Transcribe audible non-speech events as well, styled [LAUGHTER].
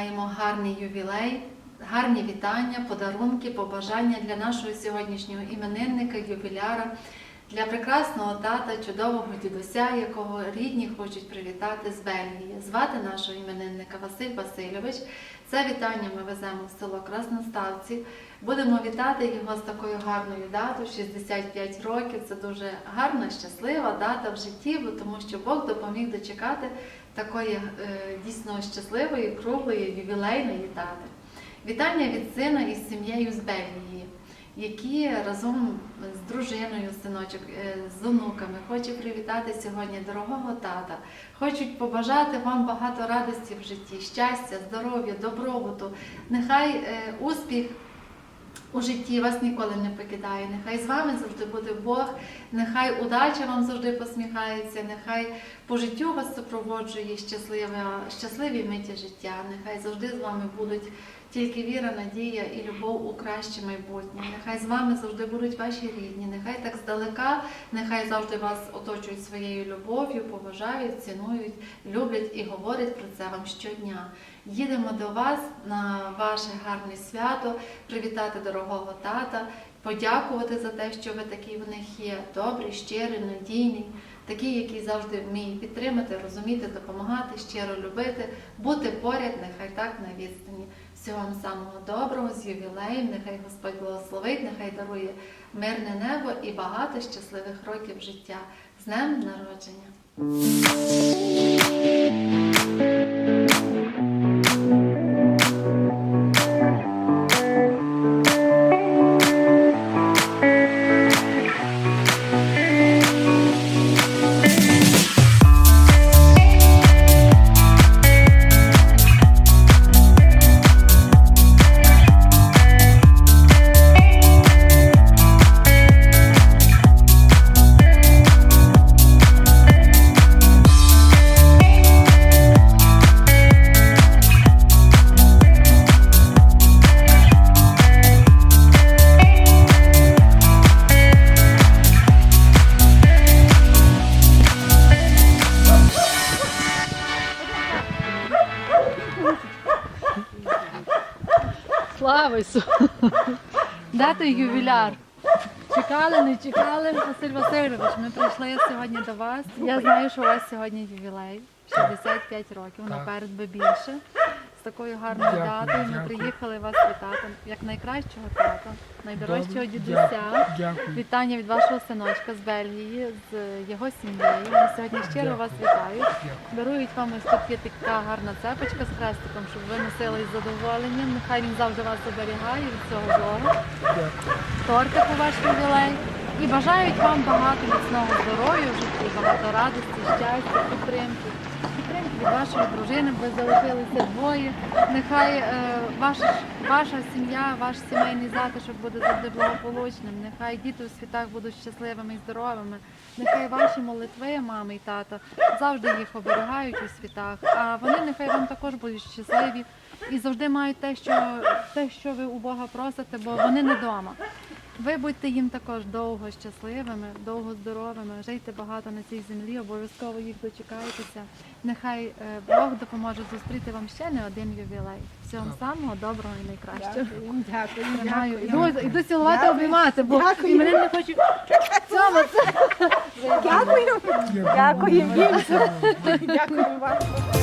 маємо гарний ювілей, гарні вітання, подарунки, побажання для нашого сьогоднішнього іменинника, ювіляра для прекрасного тата, чудового дідуся, якого рідні хочуть привітати з Бельгії. Звати нашого іменинника Василь Васильович. Це вітання ми веземо в село Красноставці. Будемо вітати його з такою гарною датою 65 років. Це дуже гарна, щаслива дата в житті, тому що Бог допоміг дочекати такої е, дійсно щасливої, круглої, ювілейної дати. Вітання від сина із сім'єю з Бельгії, які разом з дружиною, синочок, е, з онуками хоче привітати сьогодні дорогого тата. Хочуть побажати вам багато радості в житті, щастя, здоров'я, добробуту. Нехай е, успіх у житті вас ніколи не покидає. Нехай з вами завжди буде Бог, нехай удача вам завжди посміхається, нехай по життю вас супроводжує щаслива, щасливі миті життя. Нехай завжди з вами будуть тільки віра, надія і любов у краще майбутнє. Нехай з вами завжди будуть ваші рідні. Нехай так здалека, нехай завжди вас оточують своєю любов'ю, поважають, цінують, люблять і говорять про це вам щодня. Їдемо до вас на ваше гарне свято, привітати дорогого тата, подякувати за те, що ви такий в них є, добрий, щирий, надійний, такий, який завжди вміє підтримати, розуміти, допомагати, щиро любити, бути поряд, нехай так на відстані. Всього вам самого доброго, з ювілеєм, нехай Господь благословить, нехай дарує мирне небо і багато щасливих років життя. З днем народження! Слава дати [LAUGHS] Де той ювіляр? Чекали, не чекали. Василь Васильович, ми прийшли сьогодні до вас. Я знаю, що у вас сьогодні ювілей, 65 років, наперед би більше. З такою гарною Дякую, датою ми дякую. приїхали вас вітати, як найкращого тата, найдорожчого дідуся. дякую, Дякую. Вітання від вашого синочка з Бельгії, з його сім'єю. Вони сьогодні щиро вас вітають. Дякую. Дарують вам ось тут є така гарна цепочка з хрестиком, щоб ви носили із задоволенням. Нехай він завжди вас оберігає від цього злого. Дякую. Тортик у ваш ювілей. І бажають вам багато міцного здоров'я в житті, багато радості, щастя, підтримки. Підтримки від вашої дружини, ви залишилися двоє. Нехай е, ваш, ваша сім'я, ваш сімейний затишок буде завжди благополучним. Нехай діти у світах будуть щасливими і здоровими. Нехай ваші молитви, мами і тато, завжди їх оберігають у світах. А вони нехай вам також будуть щасливі і завжди мають те, що, те, що ви у Бога просите, бо вони не вдома. Ви будьте їм також довго щасливими, довго здоровими, жийте багато на цій землі, обов'язково їх дочекайтеся. Нехай е, Бог допоможе зустріти вам ще не один ювілей. Всього вам самого доброго і найкращого. Дякую, Тримаю. дякую. Іду, іду цілувати, обіймати, бо Дякую. і мене не хочуть цьомати. Дякую. Дякую. Дякую. Дякую вам.